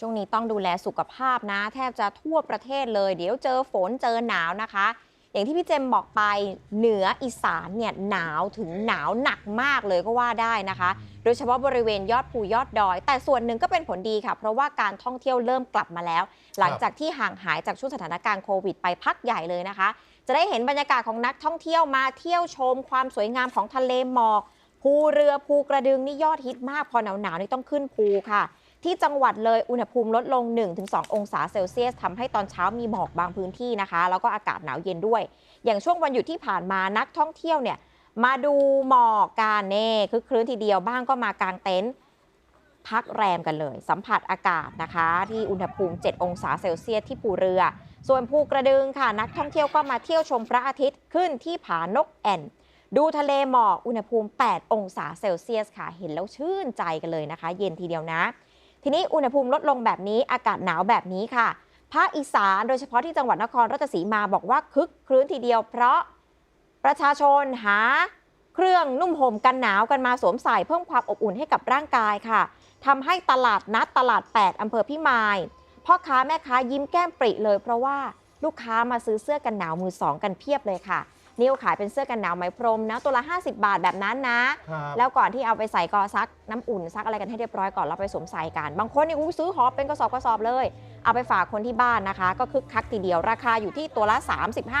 ช่วงนี้ต้องดูแลสุขภาพนะ แทบจะทั่วประเทศเลย เดี๋ยวเจอฝนเจอหนาวนะคะ อย่างที่พี่เจมบอกไปเหนืออีสานเนี่ยหนาวถึงหนาวหนักมากเลยก็ว่าได้นะคะ โดยเฉพาะบริเวณยอดภูยอดดอย แต่ส่วนหนึ่งก็เป็นผลดีค่ะ เพราะว่าการท่องเที่ยวเริ่มกลับมาแล้ว หลังจากที่ห่างหายจากช่วงสถานการณ์โควิดไปพักใหญ่เลยนะคะ จะได้เห็นบรรยากาศของนักท่องเที่ยวมาเที่ยวชม ความสวยงามของทะเลหมอกภูเรือภูกระดึงนี่ยอดฮิตมากพอหนาวหนาวๆนี่ต้องขึ้นภูค่ะ ที่จังหวัดเลยอุณหภูมิลดลง 1-2 องศาเซลเซียสทำให้ตอนเช้ามีหมอกบางพื้นที่นะคะ แล้วก็อากาศหนาวเย็นด้วย อย่างช่วงวันหยุดที่ผ่านมานักท่องเที่ยวเนี่ยมาดูหมอกกันเน่คือคลื้นทีเดียวบ้างก็มากางเต็นท์พักแรมกันเลย สัมผัสอากาศนะคะ ที่อุณหภูมิ 7 องศาเซลเซียสที่ภูเรือ ส่วนภูกระดึงค่ะ นักท่องเที่ยวก็มาเที่ยวชมพระอาทิตย์ขึ้นที่ผานกแอ่น ดูทะเลหมอกอุณหภูมิ 8 องศาเซลเซียสค่ะ เห็นแล้วชื่นใจกันเลยนะคะ เย็นทีเดียวนะ ทีนี้อุณหภูมิลดลงแบบนี้อากาศหนาวแบบนี้ค่ะ ภาคอีสานโดยเฉพาะที่จังหวัดนครราชสีมาบอกว่าคึกครื้นทีเดียวเพราะประชาชนหาเครื่องนุ่มห่มกันหนาวกันมาสวมใส่เพิ่มความอบอุ่นให้กับร่างกายค่ะทำให้ตลาดนัดตลาด 8 อำเภอพิมายพ่อค้าแม่ค้ายิ้มแก้มปริเลยเพราะว่าลูกค้ามาซื้อเสื้อกันหนาวมือสองกันเพียบเลยค่ะ นิวขายเป็นเสื้อกันหนาวไหมพรมนะตัวละ 50 บาทแบบนั้นนะ ครับแล้วก่อนที่เอาไปใส่ก็ซักน้ำอุ่นซักอะไรกันให้เรียบร้อยก่อนแล้วไปสวมใส่กัน บางคนนี่อู้ซื้อหอบเป็นกระสอบกระสอบเลย เอาไปฝากคนที่บ้านนะคะ ก็คึกคักทีเดียวราคาอยู่ที่ตัวละ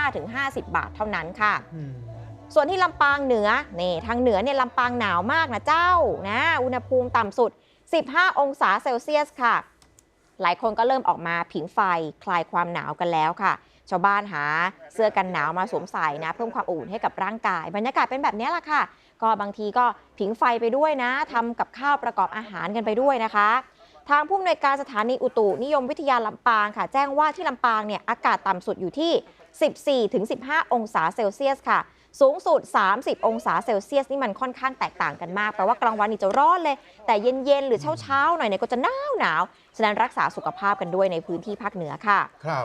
35-50 บาทเท่านั้นค่ะ อืมส่วนที่ลำปางเหนือนี่ทางเหนือเนี่ยลำปางหนาวมากนะเจ้านะอุณหภูมิต่ำสุด 15 องศาเซลเซียสค่ะ หลายคนก็เริ่มออกมาผิงไฟคลายความหนาวกันแล้วค่ะ ชาวบ้านหาเสื้อกันหนาวมาสวมใส่นะ เพิ่มความอุ่นให้กับร่างกาย บรรยากาศเป็นแบบนี้แหละค่ะ ก็บางทีก็ผิงไฟไปด้วยนะทำกับข้าวประกอบอาหารกันไปด้วยนะคะ ทางผู้อำนวยการสถานีอุตุนิยมวิทยาลำปางค่ะ แจ้งว่าที่ลำปางเนี่ยอากาศต่ำสุดอยู่ที่ 14-15 องศาเซลเซียสค่ะ สูงสุด 30 องศาเซลเซียสนี่มันค่อนข้างแตกต่างกันมากแปลว่ากลางวันนี่จะร้อนเลย แต่เย็นๆ หรือเช้าๆ หน่อยเนี่ยก็จะหนาวหนาวฉะนั้นรักษาสุขภาพกันด้วยในพื้นที่ภาคเหนือค่ะ ครับ